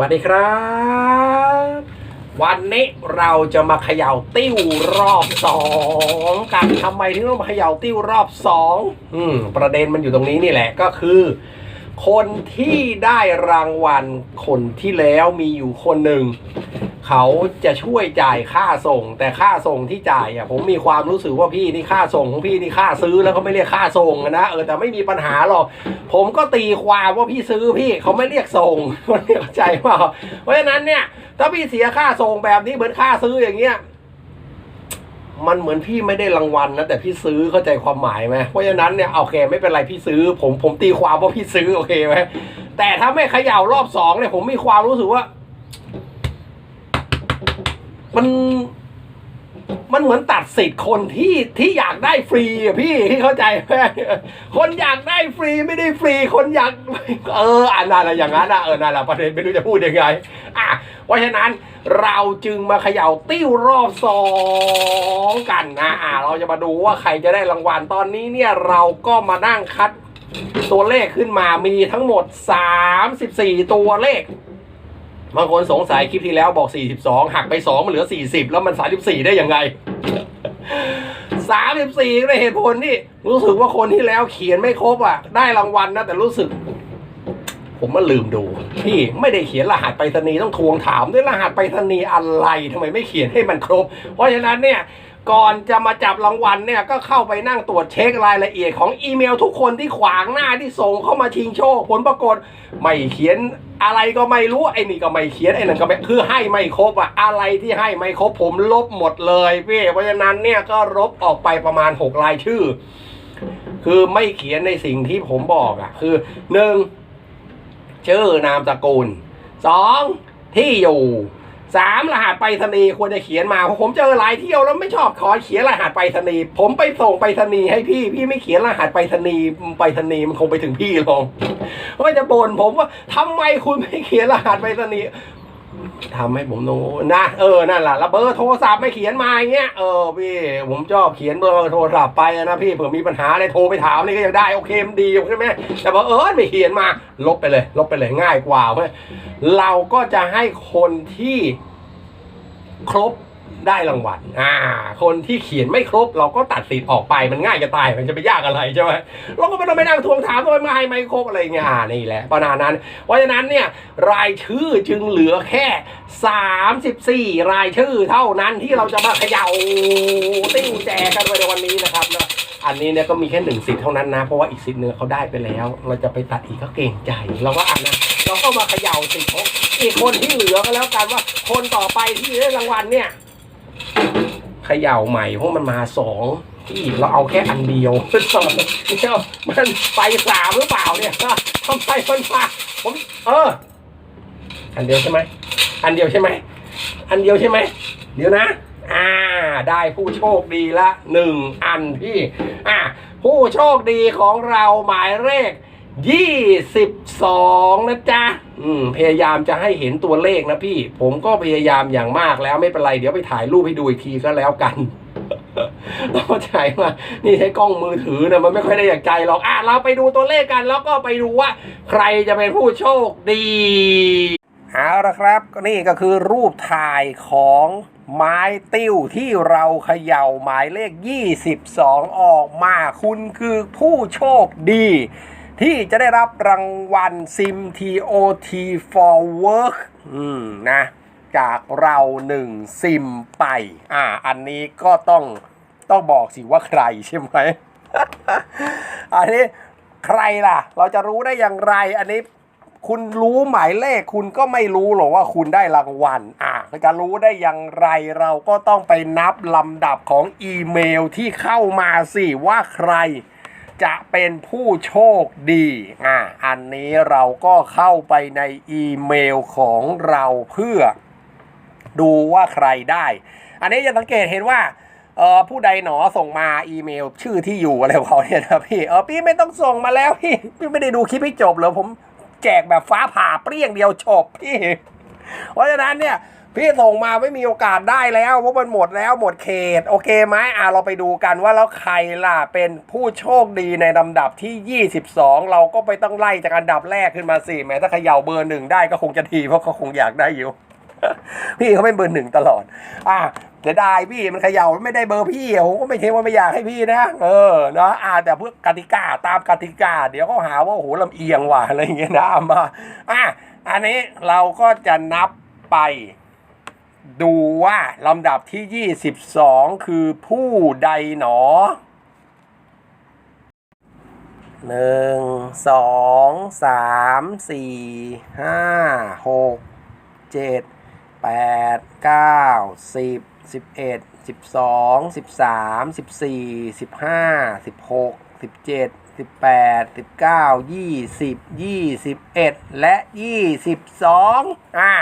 วัสดีครับ วันนี้เราจะมาเขย่าติ้วรอบสองกันทำไมถึงต้องมาเขย่าติ้วรอบสองอืมประเด็นมันอยู่ตรงนี้นี่แหละก็คือ คนที่ได้รางวัลคนที่แล้วมีอยู่คนหนึ่งเขาจะช่วยจ่ายค่าส่ง แต่ค่าส่งที่จ่ายอะผมมีความรู้สึกว่าพี่นี่ค่าส่งของพี่นี่ค่าซื้อแล้วก็ไม่เรียกค่าส่งนะเออแต่ไม่มีปัญหาหรอกผมก็ตีความว่าพี่ซื้อพี่เขาไม่เรียกส่งเข้าใจเปล่าเพราะฉะนั้นเนี่ยถ้าพี่เสียค่าส่งแบบนี้เหมือนค่าซื้ออย่างเงี้ย มันเหมือนพี่ไม่ได้รางวัลนะแต่พี่ซื้อเข้าใจความหมายไหมเพราะฉะนั้นเนี่ยโอเคไม่เป็นไรพี่ซื้อ ผมผมตีความว่าพี่ซื้อโอเคไหมแต่ถ้าไม่เขย่ารอบสองเนี่ยผมมีความรู้สึกว่า มัน มันเหมือนตัดสิทธิ์คนที่ที่อยากได้ฟรีอะพี่ที่เข้าใจไหมคนอยากได้ฟรีไม่ได้ฟรี คนอยาก เอออันนั้นอะไรอย่างนั้นอะเออนั่นแหละประเด็นไม่รู้จะพูดยังไงอะเพราะฉะนั้นเราจึงมาเขย่าติ้วรอบสองกันนะอะเราจะมาดูว่าใครจะได้รางวัลตอนนี้เนี่ยเราก็มานั่งคัดตัวเลขขึ้นมามีทั้งหมด 34 ตัวเลข บางคนสงสัยคลิปที่แล้วบอก 42 หักไป 2 มันเหลือ 40 แล้วมัน 34 ได้ยังไง 34ในเหตุผลที่รู้สึกว่าคนที่แล้วเขียนไม่ครบอะ ได้รางวัลนะ แต่รู้สึก ผมมาลืมดู พี่ไม่ได้เขียนรหัสไปรษณีย์ต้องทวงถามด้วยรหัสไปรษณีย์อะไรทำไมไม่เขียนให้มันครบ เพราะฉะนั้นเนี่ย ก่อนจะมาจับรางวัลเนี่ยก็เข้าไปนั่งตรวจเช็ครายละเอียดของอีเมลทุกคนที่ขวางหน้าที่ส่งเข้ามาชิงโชค ผลปรากฏไม่เขียนอะไรก็ไม่รู้ไอ้นี่ก็ไม่เขียนไอ้นั่นก็ไม่คือให้ไม่ครบอะอะไรที่ให้ไม่ครบผมลบหมดเลยพี่เพราะฉะนั้นเนี่ยก็ลบออกไปประมาณ 6 รายชื่อ คือไม่เขียนในสิ่งที่ผมบอกอะคือหนึ่งชื่อนามสกุลสองที่อยู่ สามรหัสไปรษณีย์ควรจะเขียนมาเพราะผมเจอหลายเที่ยวแล้วไม่ชอบขอเขียนรหัสไปรษณีย์ผมไปส่งไปรษณีย์ให้พี่พี่ไม่เขียนรหัสไปรษณีย์ไปรษณีย์มันคงไปถึงพี่หรอกก็จะบ่นผมว่าทำไมคุณไม่เขียนรหัสไปรษณีย์ ทำให้ผมโน้นะเออนั่นแหละแล้วเบอร์โทรศัพท์ไม่เขียนมาอย่างเงี้ยเออพี่ผมชอบเขียนเบอร์โทรศัพท์ไปนะพี่เผื่อมีปัญหาอะไรโทรไปถามนี่ก็ยังได้โอเคมันดีใช่ไหมแต่บอกเออไม่เขียนมา ลบไปเลย ลบไปเลยง่ายกว่าเพื่อเราก็จะให้คนที่ครบ ได้รางวัล อ่า คนที่เขียนไม่ครบ เราก็ตัดสิทธิ์ออกไป มันง่ายจะตาย มันจะไปยากอะไรใช่ไหมเราก็ไม่ต้องไปนั่งทวงถามว่าไม่ให้ไม่ครบอะไรเงี้ย อ่า นี่แหละประมาณนั้น เพราะฉะนั้นเนี่ย รายชื่อจึงเหลือแค่ 34 รายชื่อเท่านั้นที่เราจะมาเขย่าติ้งแจกกันในวันนี้นะครับนะอันนี้เนี่ยก็มีแค่หนึ่งสิทธิ์เท่านั้นนะ เพราะว่าอีกสิทธิ์เนื้เขาได้ไปแล้ว เราจะไปตัดอีกก็เก่งใจ เราก็อ่านนะ เราก็มาเขย่าสิทธิ์ของอีกคนที่เหลือก็แล้วกันว่า คนต่อไปที่ได้รางวัลเนี่ย เขย่าใหม่เพราะมันมาสองที่เราเอาแค่อันเดียวเดียวมันไปสามหรือเปล่าเนี่ยทำไมมันมาผมเออ อันเดียวใช่ไหมอันเดียวใช่ไหมอันเดียวใช่ไหมเดี๋ยวนะ อ่า ได้ผู้โชคดีละหนึ่งอันพี่ อ่าผู้โชคดีของเราหมายเลข ยี่สิบสองนะจ๊ะ อืม พยายามจะให้เห็นตัวเลขนะพี่ ผมก็พยายามอย่างมากแล้วไม่เป็นไร เดี๋ยวไปถ่ายรูปให้ดูอีกทีก็แล้วกันเราเข้าใจว่านี่ใช้กล้องมือถือนะมันไม่ค่อยได้อย่างใจหรอก อะ เราไปดูตัวเลขกัน แล้วก็ไปดูว่า ใครจะเป็นผู้โชคดีเอาละครับก็นี่ก็คือรูปถ่ายของไม้ติ้วที่เราเขย่าหมายเลข 22 ออกมา คุณคือผู้โชคดี ที่จะได้รับรางวัล Sim TOT for Work อืมนะจากเราหนึ่งซิมไป อ่า อันนี้ก็ต้องต้องบอกสิว่าใครใช่ไหม อันนี้ใครล่ะ เราจะรู้ได้อย่างไร อันนี้คุณรู้หมายเลขคุณก็ไม่รู้หรอกว่าคุณได้รางวัล อะจะรู้ได้อย่างไรเราก็ต้องไปนับลำดับของอีเมลที่เข้ามาสิว่าใคร จะเป็นผู้โชคดีอะอันนี้เราก็เข้าไปในอีเมลของเราเพื่อดูว่าใครได้ อันนี้จะสังเกตเห็นว่าเออผู้ใดหนอส่งมาอีเมลชื่อที่อยู่อะไรของเขาเนี่ยนะพี่เออพี่ไม่ต้องส่งมาแล้วพี่พี่ไม่ได้ดูคลิปให้จบเหรอผมแจกแบบฟ้าผ่าเปรี้ยงเดียวจบพี่ เพราะฉะนั้นเนี่ย พี่ส่งมาไม่มีโอกาสได้แล้วเพราะมันหมดแล้วหมดเขต โอเคไหมอะเราไปดูกันว่าแล้วใครล่ะเป็นผู้โชคดีในลำดับที่ 22 เราก็ไปต้องไล่จากอันดับแรกขึ้นมาสิแม้ถ้าเขย่าเบอร์หนึ่งได้ก็คงจะดีเพราะเขาคงอยากได้อยู่ พี่เขาเป็นเบอร์หนึ่งตลอด อะเสียดายพี่มันเขย่าไม่ได้เบอร์พี่อะผมก็ไม่ใช่ว่าไม่อยากให้พี่นะเออเนาะอะแต่เพื่อกติกาตามกติกา เดี๋ยวเขาหาว่าโอ้โหลำเอียงว่ะอะไรอย่างเงี้ยนะเอามาอะอันนี้เราก็จะนับไป ดูว่าลำดับที่ 22 คือผู้ใดหนอหนึ่งสองสามสี่ห้าหกเจ็ดแปดเก้าสิบสิบเอ็ดสิบสองสิบสามสิบสี่สิบห้าสิบหกสิบเจ็ดสิบแปดสิบเก้ายี่สิบยี่สิบเอ็ดและยี่สิบสองอ่า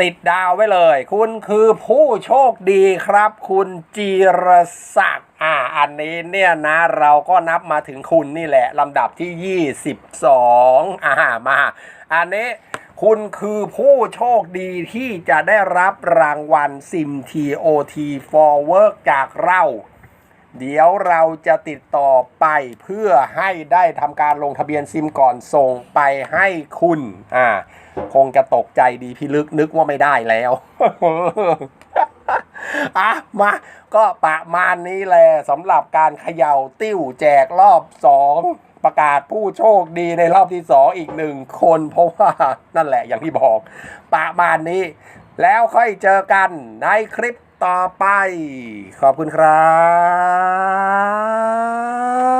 ติดดาวไว้เลย คุณคือผู้โชคดีครับ คุณจีรศักดิ์อ่าอันนี้เนี่ยนะเราก็นับมาถึงคุณนี่แหละลำดับที่ 22อ่ามา อันนี้คุณคือผู้โชคดีที่จะได้รับรางวัลซิม TOT for Work จากเรา เดี๋ยวเราจะติดต่อไปเพื่อให้ได้ทำการลงทะเบียนซิมก่อนส่งไปให้คุณอ่าคงจะตกใจดีพี่ลึกนึกว่าไม่ได้แล้วอะมาก็ประมาณนี้แหละสำหรับการเขย่าติ้วแจกรอบสองประกาศผู้โชคดีในรอบที่สองอีกหนึ่งคนเพราะว่านั่นแหละอย่างที่บอกประมาณนี้ แล้วค่อยเจอกันในคลิป ต่อไป ขอบคุณครับ